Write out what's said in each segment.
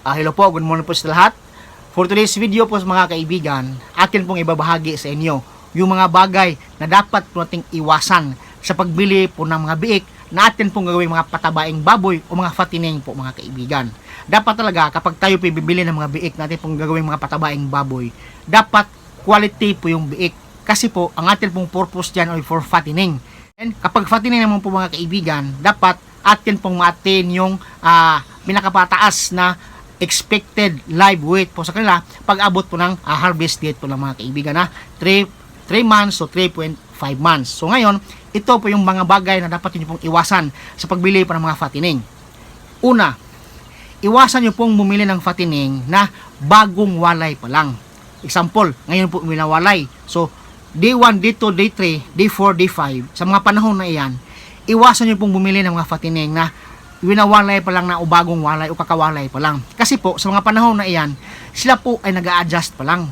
Ah, hello po, good morning po sa lahat. For today's video po mga kaibigan, akin pong ibabahagi sa inyo yung mga bagay na dapat po nating iwasan sa pagbili po ng mga biik na atin pong gagawin mga patabaing baboy o mga fatining po mga kaibigan. Dapat talaga kapag tayo po bibili ng mga biik natin pong gagawin mga patabaing baboy, dapat quality po yung biik. Kasi po, ang atin pong purpose dyan ay for fattening. And kapag fattening naman po mga kaibigan, dapat atin pong ma-attain yung ah, pinakapataas na expected live weight po sa kanila pag abot po ng ah, harvest date po ng mga kaibigan na 3, 3 months to 3.5 months. So ngayon, ito po yung mga bagay na dapat nyo pong iwasan sa pagbili po ng mga fattening. Una, iwasan nyo pong bumili ng fattening na bagong walay pa lang. Example, ngayon po minawalay. So, day 1, day 2, day 3, day 4, day 5, sa mga panahon na iyan, iwasan nyo pong bumili ng mga fattening na winawalay pa lang na o bagong walay o kakawalay pa lang. Kasi po, sa mga panahon na iyan, sila po ay nag adjust pa lang.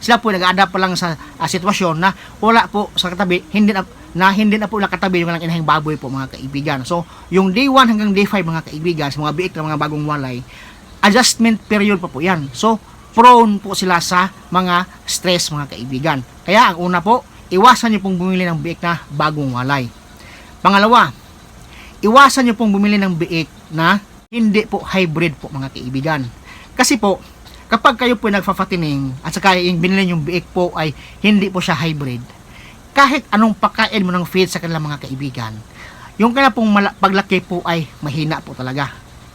Sila po ay nag-adapt pa lang sa ah, sitwasyon na wala po sa katabi, hindi na, na hindi na po nakatabi yung inahing baboy po mga kaibigan. So, yung day 1 hanggang day 5 mga kaibigan, sa mga biik na mga bagong walay, adjustment period pa po yan. So, prone po sila sa mga stress mga kaibigan. Kaya ang una po, iwasan niyo pong bumili ng biik na bagong walay. Pangalawa, iwasan niyo pong bumili ng biik na hindi po hybrid po mga kaibigan. Kasi po, kapag kayo po nagfa-fattening at saka yung binili yung biik po ay hindi po siya hybrid, kahit anong pagkain mo ng feed sa kanilang mga kaibigan, yung kanya pong paglaki po ay mahina po talaga.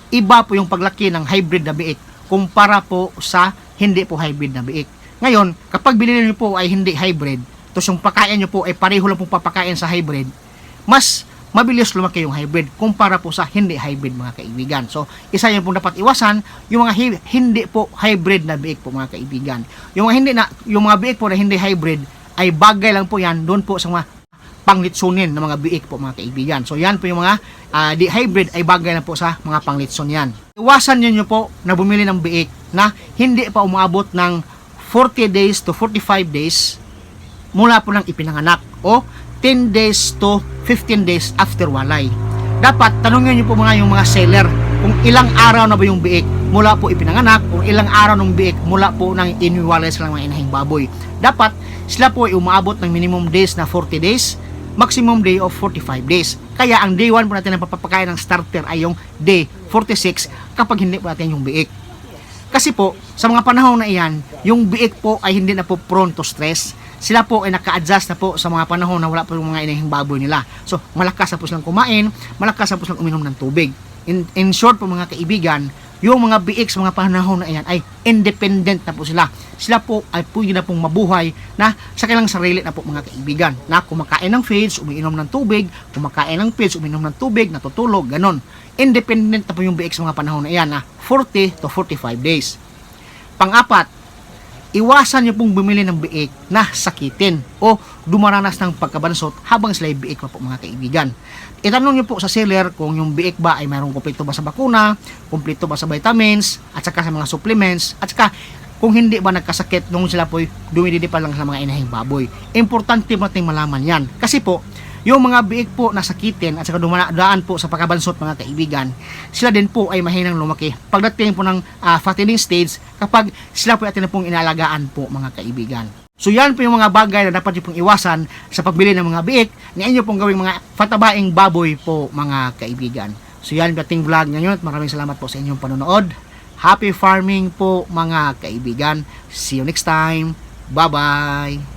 Iba po yung paglaki ng hybrid na biik kumpara po sa hindi po hybrid na biik. Ngayon, kapag binili niyo po ay hindi hybrid, tapos yung pagkain niyo po ay pareho lang pong papakain sa hybrid, mas mabilis lumaki yung hybrid kumpara po sa hindi hybrid mga kaibigan. So, isa yung pong dapat iwasan, yung mga hi- hindi po hybrid na biik po mga kaibigan. Yung mga hindi na yung mga biik po na hindi hybrid ay bagay lang po yan doon po sa mga panglitsunin ng mga biik po mga kaibigan. So, yan po yung mga ah, di hybrid ay bagay na po sa mga panglitson yan. Iwasan niyo po na bumili ng biik na hindi pa umaabot ng 40 days to 45 days mula po ng ipinanganak o 10 days to 15 days after walay. Dapat tanungin niyo po mga yung mga seller kung ilang araw na ba yung biik mula po ipinanganak o ilang araw ng biik mula po nang iniwalay sa mga inahing baboy. Dapat sila po ay umaabot ng minimum days na 40 days, maximum day of 45 days. Kaya ang day 1 po natin na papapakain ng starter ay yung day 46 kapag hindi po natin yung biik. Kasi po, sa mga panahon na iyan, yung biik po ay hindi na po prone to stress. Sila po ay naka-adjust na po sa mga panahon na wala po yung mga inahing baboy nila. So, malakas na po silang kumain, malakas na po silang uminom ng tubig. In, in short po mga kaibigan, yung mga sa mga panahon na iyan ay independent na po sila. Sila po ay pwede na pong mabuhay na sa kanilang sarili na po mga kaibigan. Na kumakain ng feeds, umiinom ng tubig, kumakain ng feeds, umiinom ng tubig, natutulog, ganon. Independent na po yung sa mga panahon na iyan na 40 to 45 days. Pang-apat, iwasan niyo pong bumili ng biik na sakitin o dumaranas ng pagkabansot habang sila biik pa po mga kaibigan. Itanong niyo po sa seller kung yung biik ba ay mayroong kumpleto ba sa bakuna, kumpleto ba sa vitamins, at saka sa mga supplements, at saka kung hindi ba nagkasakit nung sila po dumididi pa lang sa mga inahing baboy. Importante mo nating malaman yan. Kasi po, yung mga biik po na sakitin at saka dumadaan po sa pagkabansot mga kaibigan, sila din po ay mahinang lumaki. Pagdating po ng ah, fattening stage, kapag sila po atin na pong inaalagaan po mga kaibigan. So yan po yung mga bagay na dapat nyo pong iwasan sa pagbili ng mga biik na inyo pong gawing mga fatabaing baboy po mga kaibigan. So yan yung ating vlog ngayon at maraming salamat po sa inyong panonood. Happy farming po mga kaibigan. See you next time. Bye-bye.